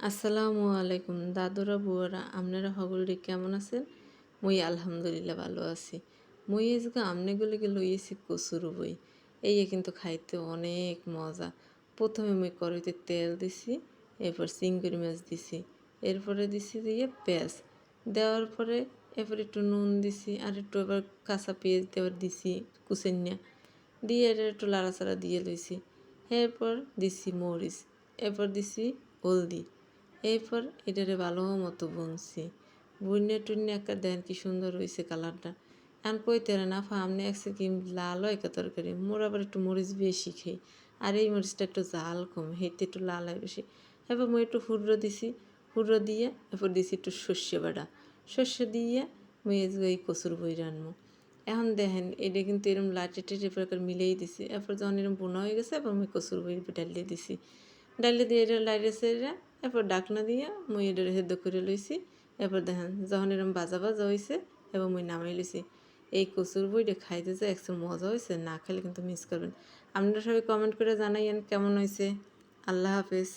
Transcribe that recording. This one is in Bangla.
আসসালামু আলাইকুম দাদুরা, বুয়ারা, আপনারা সকলে কেমন আছেন? মুই আলহামদুলিল্লাহ ভালো আছি। মুই আজকে আমনেগুলিকে লইয়েছি কচুর বই। এই কিন্তু খাইতে অনেক মজা। প্রথমে মুই কড়াইতে তেল দিছি, এরপর চিংড়ি মাছ দিছি, এরপরে দিছি দিয়ে পেঁয়াজ। দেওয়ার পরে এরপর একটু নুন দিছি আর একটু এবার কাঁচা পেঁয়াজ দেওয়ার দিছি কুচেনিয়া দিয়ে এটা একটু লাড়াচাড়া দিয়ে লইছি। এরপর দিছি মরিচ, এরপর দিছি হলদি। এরপর এটারে ভালো মতো বুনছি। বুনে টুনে একটা দেন কি সুন্দর হয়েছে কালারটা। এখন কইতে না ফা আমনে একসে কি লাল হয় একটা তরকারি, মোর আবার একটু মরিচ বেশি খাই। আর এই মরিচটা একটু জাল কম হেঁটে একটু লাল হয় বেশি। এবার মুই একটু হুড়ো দিছি হুড়ো দিয়ে এরপর দিছি একটু সর্ষে বাটা। সর্ষে দিয়ে মুই এই কচুর বই রানবো এখন দেখেন, এটা কিন্তু এরকম লাটে টেটে প্রকার মিলেই দিছি। এরপর যখন এরকম বোনা হয়ে গেছে এবার মুই কচুর বই ডালিয়ে দিছি। ডালিয়ে দিয়ে এটা লাইরে সেরে এরপর ডাকনা দিয়া মুই এটা সেদ্ধ করে লইছি। এরপর দেখেন যখন এরম বাজা বাজা হয়েছে এবং মুই নামাই লইছি। এই কচুর বইটা খাইতে যে একশো মজা হয়েছে না খেলে কিন্তু মিস করবেন। আপনারা সবাই কমেন্ট করে জানাইয়েন কেমন হয়েছে আল্লাহ হাফেজ।